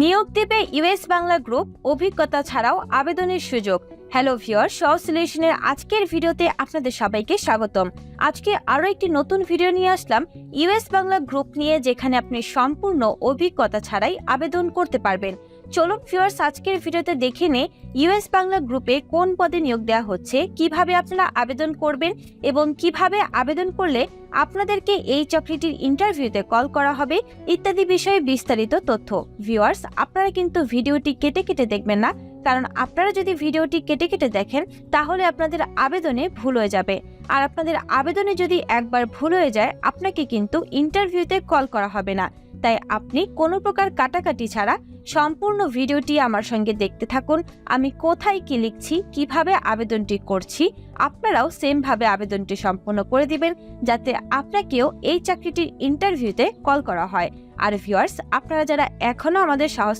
নিয়োগ দেবে US Bangla group অভিজ্ঞতা ছাড়াও আবেদনের সুযোগ। হ্যালো ভিওর সব সলিউশনের আজকের ভিডিওতে আপনাদের সবাইকে স্বাগতম। আজকে আরও একটি নতুন ভিডিও নিয়ে আসলাম ইউএস বাংলা গ্রুপ নিয়ে যেখানে আপনি সম্পূর্ণ অভিজ্ঞতা ছাড়াই আবেদন করতে পারবেন। চলুন ভিওয়ার্স আজকের ভিডিওতে দেখে নে ইউএস বাংলা গ্রুপে কোন পদে নিয়োগ দেওয়া হচ্ছে, কীভাবে আপনারা আবেদন করবেন এবং কীভাবে আবেদন করলে আপনাদেরকে এই চাকরিটির ইন্টারভিউতে কল করা হবে ইত্যাদি বিষয়ে বিস্তারিত তথ্য। ভিউয়ার্স আপনারা কিন্তু ভিডিওটি কেটে কেটে দেখবেন না, কারণ আপনারা যদি ভিডিওটি কেটে কেটে দেখেন, তাহলে আপনাদের আবেদনে ভুল হয়ে যাবে। আর আপনাদের আবেদনে যদি একবার ভুল হয়ে যায়, আপনাকে কিন্তু ইন্টারভিউতে কল করা হবে না। তাই আপনি কোনো প্রকার কাটাকাটি ছাড়া সম্পূর্ণ ভিডিওটি আমার সঙ্গে দেখতে থাকুন। আমি কোথায় কি লিখছি, কীভাবে আবেদনটি করছি, আপনারাও সেমভাবে আবেদনটি সম্পূর্ণ করে দিবেন যাতে আপনাকেও এই চাকরিটির ইন্টারভিউতে কল করা হয়। আর ভিউয়ার্স, আপনারা যারা এখনও আমাদের সাহস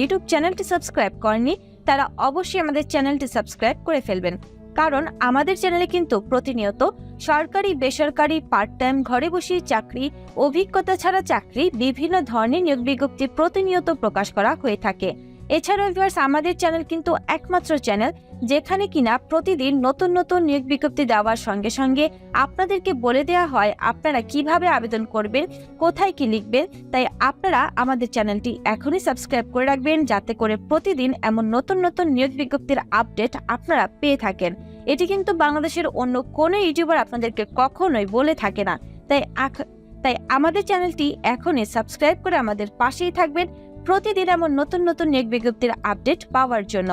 ইউটিউব চ্যানেলটি সাবস্ক্রাইব করেননি, তারা অবশ্যই আমাদের চ্যানেলটি সাবস্ক্রাইব করে ফেলবেন। কারণ আমাদের চ্যানেলে কিন্তু প্রতিনিয়ত সরকারি, বেসরকারি পার্ট টাইম ঘরে বসে চাকরি, অভিজ্ঞতা ছাড়া চাকরি, বিভিন্ন ধরনের নিয়োগ বিজ্ঞপ্তি প্রতিনিয়ত প্রকাশ করা হয়ে থাকে। এছাড়াও ভিউয়ার্স আমাদের চ্যানেল কিন্তু একমাত্র চ্যানেল যেখানে কিনা প্রতিদিন নতুন নতুন নিয়োগ বিজ্ঞপ্তি দেওয়ার সঙ্গে সঙ্গে আপনাদেরকে বলে দেওয়া হয় আপনারা কীভাবে আবেদন করবেন, কোথায় কি লিখবেন, তাই আপনারা আমাদের চ্যানেলটি এখনই সাবস্ক্রাইব করে রাখবেন যাতে করে প্রতিদিন এমন নতুন নতুন নিয়োগ বিজ্ঞপ্তির আপডেট আপনারা পেয়ে থাকেন। এটি কিন্তু বাংলাদেশের অন্য কোনো ইউটিউবার আপনাদেরকে কখনোই বলে থাকে না। তাই তাই আমাদের চ্যানেলটি এখনই সাবস্ক্রাইব করে আমাদের পাশেই থাকবেন। প্রতিদিন এমন নতুন নতুন নিয়োগ বিজ্ঞপ্তির আপডেট পাওয়ার জন্য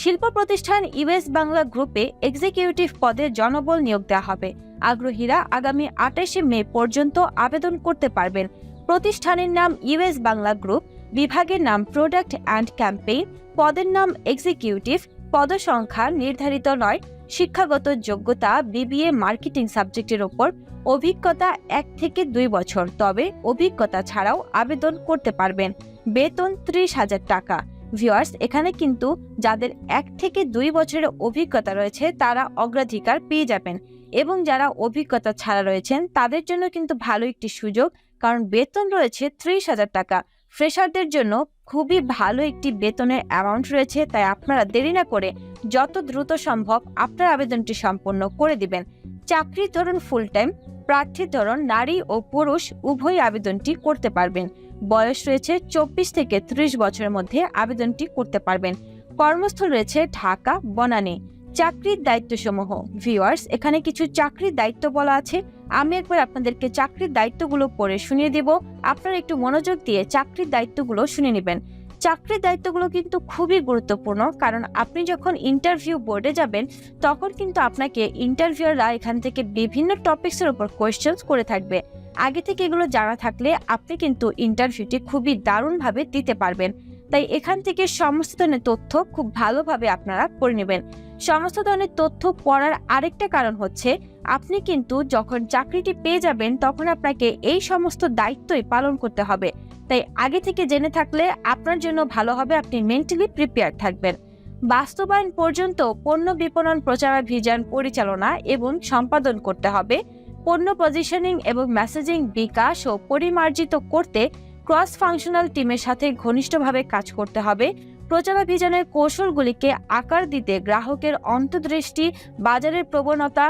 শিল্প প্রতিষ্ঠান ইউএস বাংলা গ্রুপে এক্সিকিউটিভ পদে জনবল নিয়োগ দেওয়া হবে। আগ্রহীরা আগামী আঠাশে মে পর্যন্ত আবেদন করতে পারবেন। প্রতিষ্ঠানের নাম ইউএস বাংলা গ্রুপ, বিভাগের নাম প্রোডাক্ট অ্যান্ড ক্যাম্পেইন, পদের নাম এক্সিকিউটিভ, পদসংখ্যা নির্ধারিত নয়, শিক্ষাগত যোগ্যতা, বিবিএ মার্কেটিং সাবজেক্টের ওপর অভিজ্ঞতা এক থেকে দুই বছর। তবে অভিজ্ঞতা ছাড়াও আবেদন করতে পারবেন। বেতন ত্রিশ হাজার টাকা। ভিওয়ার্স এখানে কিন্তু যাদের এক থেকে দুই বছরের অভিজ্ঞতা রয়েছে, তারা অগ্রাধিকার পেয়ে যাবেন এবং যারা অভিজ্ঞতা ছাড়া রয়েছেন, তাদের জন্য কিন্তু ভালো একটি সুযোগ, কারণ বেতন রয়েছে ত্রিশ হাজার টাকা। ফ্রেশারদের জন্য খুবই ভালো একটি বেতনের অ্যামাউন্ট রয়েছে, তাই আপনারা দেরি না করে যত দ্রুত সম্ভব আপনার আবেদনটি সম্পন্ন করে দিবেন। চাকরির ধরুন ফুল টাইম প্রার্থীর ধরুন নারী ও পুরুষ উভয় আবেদনটি করতে পারবেন। বয়স রয়েছে চব্বিশ থেকে ত্রিশ বছরের মধ্যে আবেদনটি করতে পারবেন। কর্মস্থল রয়েছে ঢাকা, বনানী। চাকরির দায়িত্বসমূহ। ভিউয়ার্স, এখানে কিছু চাকরির দায়িত্ব বলা আছে। আমি একবার আপনাদেরকে চাকরির দায়িত্বগুলো পড়ে শুনিয়ে দেব। আপনারা একটু মনোযোগ দিয়ে চাকরির দায়িত্বগুলো শুনে নেবেন। চাকরির দায়িত্বগুলো কিন্তু খুবই গুরুত্বপূর্ণ, কারণ আপনি যখন ইন্টারভিউ বোর্ডে যাবেন, তখন কিন্তু আপনাকে ইন্টারভিউরা এখান থেকে বিভিন্ন টপিকসের উপর কোয়েশ্চেন্স করে থাকবে। আগে থেকে এগুলো জানা থাকলে আপনি কিন্তু ইন্টারভিউটি খুবই দারুণভাবে দিতে পারবেন। তাই এখান থেকে সমস্ত ধরনের তথ্য খুব ভালোভাবে আপনারা পড়ে নেবেন। সমস্ত ধরনের তথ্য পড়ার আরেকটা কারণ হচ্ছে, আপনি কিন্তু যখন চাকরিটি পেয়ে যাবেন, তখন আপনাকে এই সমস্ত দায়িত্বই পালন করতে হবে। তাই আগে থেকে জেনে থাকলে আপনার জন্য ভালো হবে আপনি মেন্টালি প্রিপেয়ার থাকবেন। বাস্তবায়ন পর্যন্ত পণ্য বিপণন প্রচারাভিযান পরিচালনা এবং সম্পাদন করতে হবে। পণ্য পজিশনিং এবং মেসেজিং বিকাশ ও পরিমার্জিত করতে ক্রস ফাংশনাল টিমের সাথে ঘনিষ্ঠভাবে কাজ করতে হবে। প্রচারাভিযানের কৌশলগুলিকে আকার দিতে গ্রাহকের অন্তর্দৃষ্টি, বাজারের প্রবণতা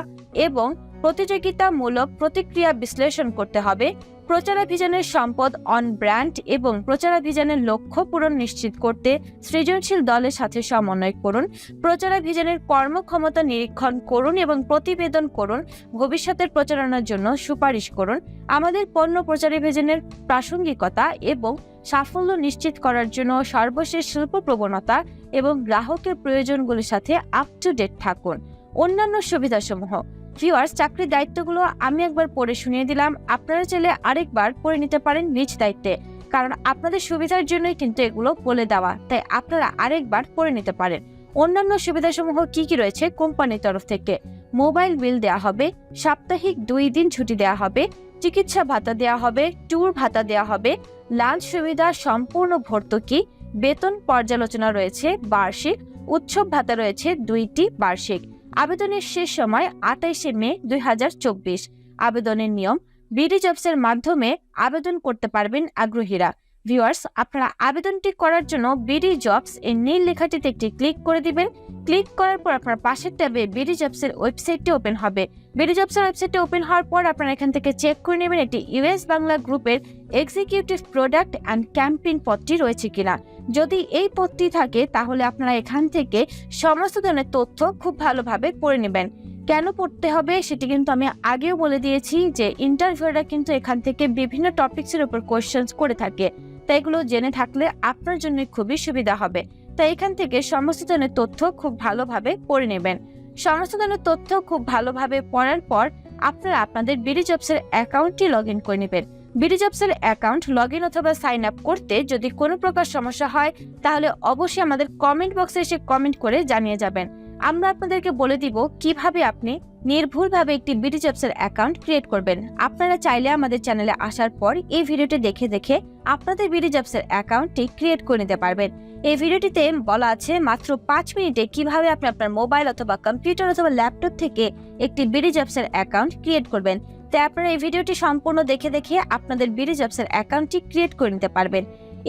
এবং প্রতিযোগিতামূলক প্রতিক্রিয়া বিশ্লেষণ করতে হবে। প্রচারাভিযানের সম্পদ অন ব্র্যান্ড এবং প্রচারাভিযানের লক্ষ্য পূরণ নিশ্চিত করতে সৃজনশীল দলের সাথে সমন্বয় করুন। প্রচারাভিযানের কর্মক্ষমতা নিরীক্ষণ করুন এবং প্রতিবেদন করুন। ভবিষ্যতের প্রচারণার জন্য সুপারিশ করুন। আমাদের পণ্য প্রচারাভিযানের প্রাসঙ্গিকতা এবং সাফল্য নিশ্চিত করার জন্য সর্বশেষ শিল্প প্রবণতা এবং গ্রাহকের প্রয়োজনগুলির সাথে আপ টু ডেট থাকুন। অন্যান্য সুবিধাসমূহ ভিউয়ার্স চাকরির দায়িত্বগুলো আমি একবার পড়ে শুনিয়ে দিলাম। আপনারা চাইলে আরেকবার পড়ে নিতে পারেন নিজ দায়িত্বে। কারণ আপনাদের সুবিধার জন্যই কিন্তু এগুলো বলে দেওয়া। তাই আপনারা আরেকবার পড়ে নিতে পারেন। অন্যান্য সুবিধাসমূহ কি কি রয়েছে কোম্পানির তরফ থেকে? মোবাইল বিল দেওয়া হবে, সাপ্তাহিক দুই দিন ছুটি দেওয়া হবে, চিকিৎসা ভাতা দেওয়া হবে, ট্যুর ভাতা দেওয়া হবে, লাঞ্চ সুবিধা সম্পূর্ণ ভর্তুকি, বেতন পর্যালোচনা রয়েছে বার্ষিক, উৎসব ভাতা রয়েছে দুইটি বার্ষিক। আবেদনের শেষ সময় আঠাইশে মে দু হাজার চব্বিশ। আবেদনের নিয়ম, বিডি জবসের মাধ্যমে আবেদন করতে পারবেন আগ্রহীরা। ভিউয়ার্স, আপনারা আবেদনটি করার জন্য বিডি জবস এর নীল লেখাটিতে একটি ক্লিক করে দিবেন। ক্লিক করার পর আপনার পাশের ট্যাবে বিডি জবসের ওয়েবসাইটটি ওপেন হবে। বিডি জবসের ওয়েবসাইটটি ওপেন হওয়ার পর আপনারা এখান থেকে চেক করে নেবেন একটি ইউএস বাংলা গ্রুপের এক্সিকিউটিভ প্রোডাক্ট অ্যান্ড ক্যাম্পেইন পদটি রয়েছে কিনা। যদি এই পথটি থাকে, তাহলে আপনারা এখান থেকে সমস্ত ধরনের তথ্য খুব ভালোভাবে পড়ে নেবেন। কেন পড়তে হবে সেটি কিন্তু আমি আগেও বলে দিয়েছি যে ইন্টারভিউরা কিন্তু এখান থেকে বিভিন্ন টপিকসের উপর কোয়েশ্চেন্স করে থাকে। তাই এগুলো জেনে থাকলে আপনার জন্য খুবই সুবিধা হবে। তাই এখান থেকে সমস্ত ধরনের তথ্য খুব ভালোভাবে পড়ে নেবেন। সমস্ত ধরনের তথ্য খুব ভালোভাবে পড়ার পর আপনারা আপনাদের বিডি জবসের অ্যাকাউন্টটি লগ করে নেবেন। বিডি জবসের অ্যাকাউন্ট লগ ইন অথবা সাইন আপ করতে যদি কোনো প্রকার সমস্যা হয়, তাহলে অবশ্যই আমাদের কমেন্ট বক্সে এসে কমেন্ট করে জানিয়ে যাবেন। আমরা আপনাদেরকে বলে দিব কীভাবে আপনি নির্ভুলভাবে একটি বিডি জবসের অ্যাকাউন্ট ক্রিয়েট করবেন। আপনারা চাইলে আমাদের চ্যানেলে আসার পর এই ভিডিওটি দেখে দেখে আপনাদের বিডি জবসের অ্যাকাউন্টটি ক্রিয়েট করে নিতে পারবেন। এই ভিডিওটিতে বলা আছে মাত্র পাঁচ মিনিটে কীভাবে আপনি আপনার মোবাইল অথবা কম্পিউটার অথবা ল্যাপটপ থেকে একটি বিডি জবসের অ্যাকাউন্ট ক্রিয়েট করবেন। তাই আপনারা এই ভিডিওটি সম্পূর্ণ দেখে দেখে আপনাদের বিডি জবসের অ্যাকাউন্টটি ক্রিয়েট করে নিতে পারবেন।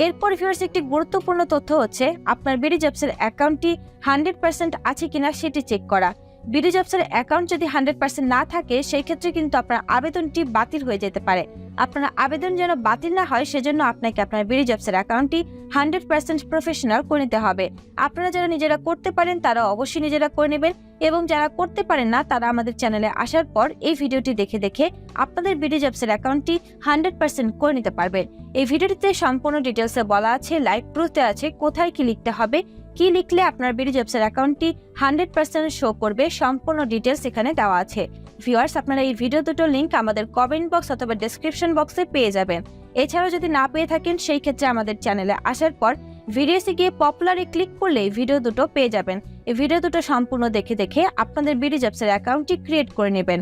এরপর ভিউয়ার্স একটি গুরুত্বপূর্ণ তথ্য হচ্ছে, আপনার বিডি জবসের অ্যাকাউন্টটি হান্ড্রেড পার্সেন্ট আছে কিনা সেটি চেক করা। বিডি জবসের অ্যাকাউন্ট যদি হান্ড্রেড পার্সেন্ট না থাকে, সেই ক্ষেত্রে কিন্তু আপনার আবেদনটি বাতিল হয়ে যেতে পারে। আপনার আবেদন যেন বাতিল না হয়, সেজন্য আপনাকে আপনার বিডি জবসের অ্যাকাউন্টটি হান্ড্রেড পার্সেন্ট প্রফেশনাল করে নিতে হবে। আপনারা যারা নিজেরা করতে পারেন, তারা অবশ্যই নিজেরা করে নেবেন এবং যারা করতে পারেন না, তারা আমাদের চ্যানেলে আসার পর এই ভিডিওটি দেখে দেখে আপনাদের বিডি জবসের অ্যাকাউন্টটি হান্ড্রেড পার্সেন্ট করে নিতে পারবেন। এই ভিডিওটিতে সম্পূর্ণ ডিটেলসে বলা আছে লাইভ প্রুফতে আছে, কোথায় কি লিখতে হবে কি লিখলে আপনার বিডি জবসের অ্যাকাউন্টটি হান্ড্রেড পার্সেন্ট শো করবে সম্পূর্ণ ডিটেলস এখানে দেওয়া আছে। ভিউয়ার্স, আপনারা এই ভিডিও দুটো লিঙ্ক আমাদের কমেন্ট বক্স অথবা ডেসক্রিপশন বক্সে পেয়ে যাবেন। এছাড়াও যদি না পেয়ে থাকেন, সেই ক্ষেত্রে আমাদের চ্যানেলে আসার পর ভিডিওসে গিয়ে পপুলারে ক্লিক করলে ভিডিও দুটো পেয়ে যাবেন। এই ভিডিও দুটো সম্পূর্ণ দেখে দেখে আপনাদের বিডি জবসের অ্যাকাউন্টটি ক্রিয়েট করে নেবেন।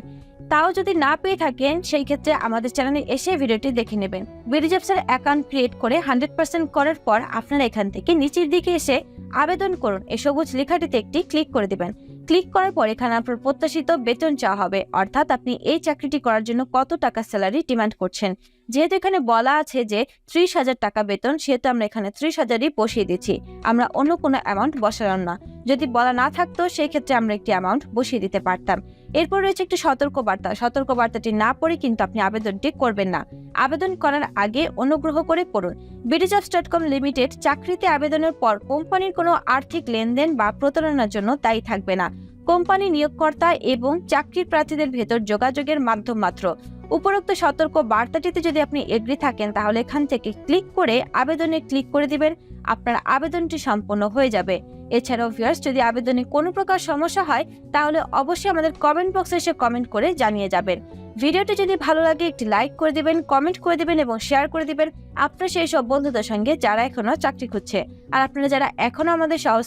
তাও যদি না পেয়ে থাকেন, সেই ক্ষেত্রে আমাদের চ্যানেলে এসে ভিডিওটি দেখে নেবেন। বিডি জবসের অ্যাকাউন্ট ক্রিয়েট করে হান্ড্রেড পার্সেন্ট করার পর আপনারা এখান থেকে নিচের দিকে এসে আবেদন করুন। এ সবুজ লেখাটিতে একটি ক্লিক করে দেবেন। ক্লিক করার পর এখানে আপনার প্রত্যাশিত বেতন চাওয়া হবে। অর্থাৎ আপনি এই চাকরিটি করার জন্য কত টাকা স্যালারি ডিমান্ড করছেন। যেহেতু এখানে বলা আছে যে ত্রিশ হাজার টাকা বেতন, সেহেতু আমরা এখানে ত্রিশ হাজারই বসিয়ে দিচ্ছি। আমরা অন্য কোনো অ্যামাউন্ট বসালাম না। যদি বলা না থাকতো সেই ক্ষেত্রে আমরা একটি অ্যামাউন্ট বসিয়ে দিতে পারতাম। এরপর রয়েছে একটি সতর্ক বার্তা সতর্ক বার্তাটি না পড়ে কিন্তু আপনি আবেদনটি করবেন না। আবেদন করার আগে অনুগ্রহ করে পড়ুন। বিডিজবস ডট কম লিমিটেড চাকরিতে আবেদনের পর কোম্পানির কোনো আর্থিক লেনদেন বা প্রতারণার জন্য দায়ী থাকবে না। কোম্পানি নিয়োগকর্তা এবং চাকরির প্রার্থীদের ভেতর যোগাযোগের মাধ্যম মাত্র। উপরোক্ত সতর্ক বার্তাটিতে যদি আপনি এগ্রি থাকেন, তাহলে এখান থেকে ক্লিক করে আবেদনে ক্লিক করে দিবেন। আপনার আবেদনটি সম্পন্ন হয়ে যাবে। এছাড়াও ভিউয়ার্স যদি আবেদনে কোনো প্রকার সমস্যা হয়, তাহলে অবশ্যই আমাদের কমেন্ট বক্সে এসে কমেন্ট করে জানিয়ে যাবেন। ভিডিওটি যদি ভালো লাগে, একটি লাইক করে দিবেন কমেন্ট করে দিবেন এবং শেয়ার করে দিবেন আপনার সেই সব বন্ধুদের সঙ্গে যারা এখনও চাকরি খুঁজছে। আর আপনারা যারা এখনও আমাদের সহজ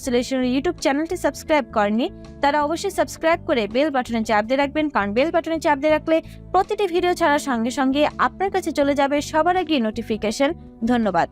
ইউটিউব চ্যানেলটি সাবস্ক্রাইব করেননি, তারা অবশ্যই সাবস্ক্রাইব করে বেল বাটনে চাপ দিয়ে রাখবেন, কারণ বেল বাটনে চাপ দিয়ে রাখলে প্রতিটি ভিডিও ছাড়ার সঙ্গে সঙ্গে আপনার কাছে চলে যাবে সবার আগে নোটিফিকেশন ধন্যবাদ।